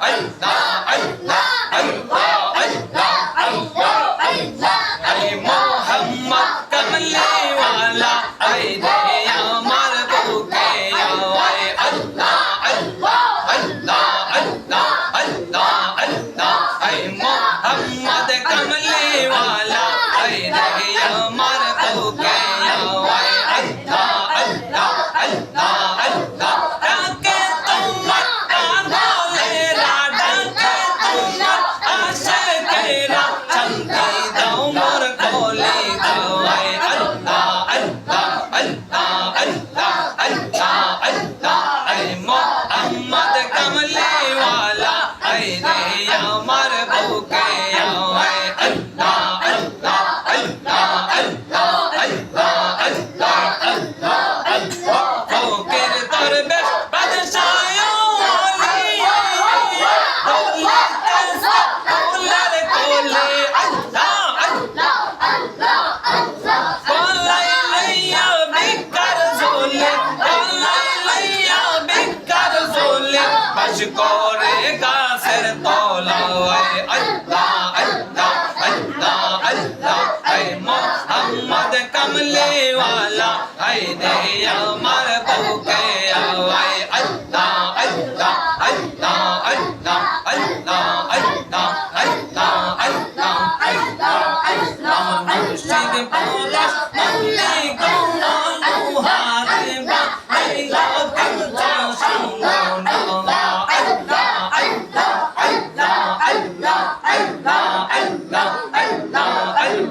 아니 나 মানুষ করে গাছের তলায় আল্লাহ আল্লাহ আল্লাহ আল্লাহ হাই মোহাম্মদ কামলে ওয়ালা হাই দে আমার বউকে আওয়াই আল্লাহ আল্লাহ আল্লাহ আল্লাহ আল্লাহ আল্লাহ আল্লাহ আল্লাহ আল্লাহ আল্লাহ মুর্শিদ মওলা মওলা গৌলা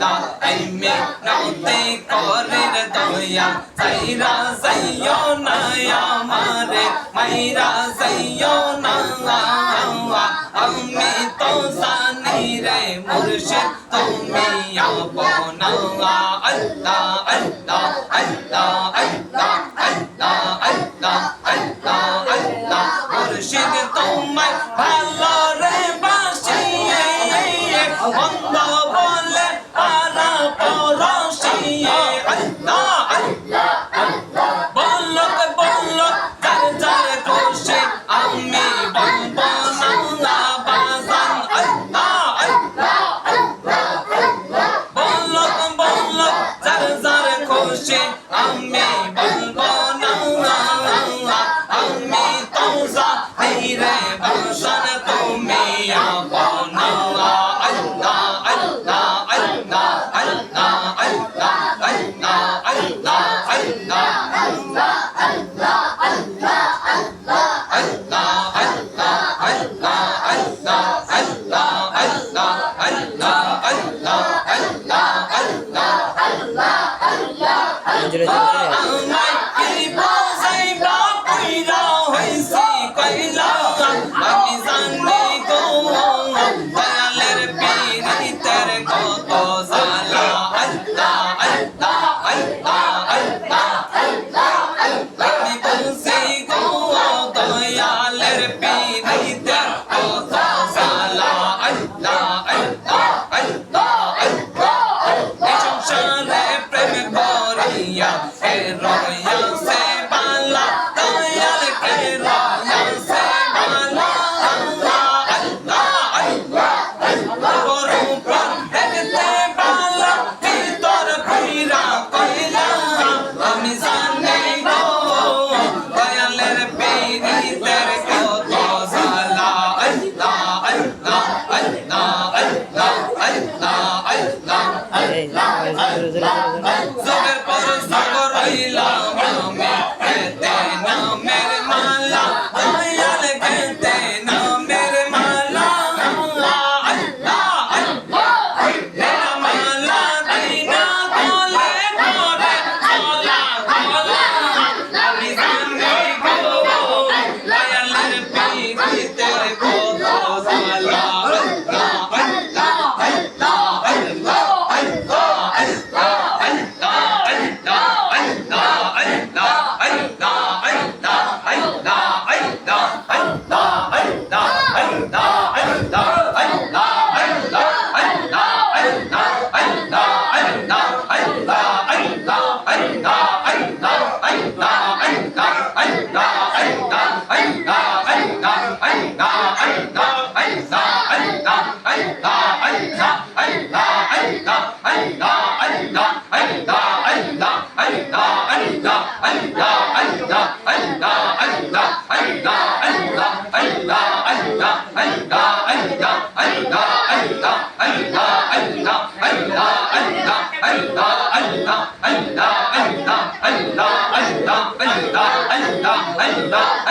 তাই মে নাতে করের দয়া সাইরা সাইও না আমারে মাইরা সাইও না আমি তো জানি রে মুর্শিদ তুমি আপনা আল্লাহ আল্লাহ আল্লাহ আল্লাহ আল্লাহ জোরে জোরে Allah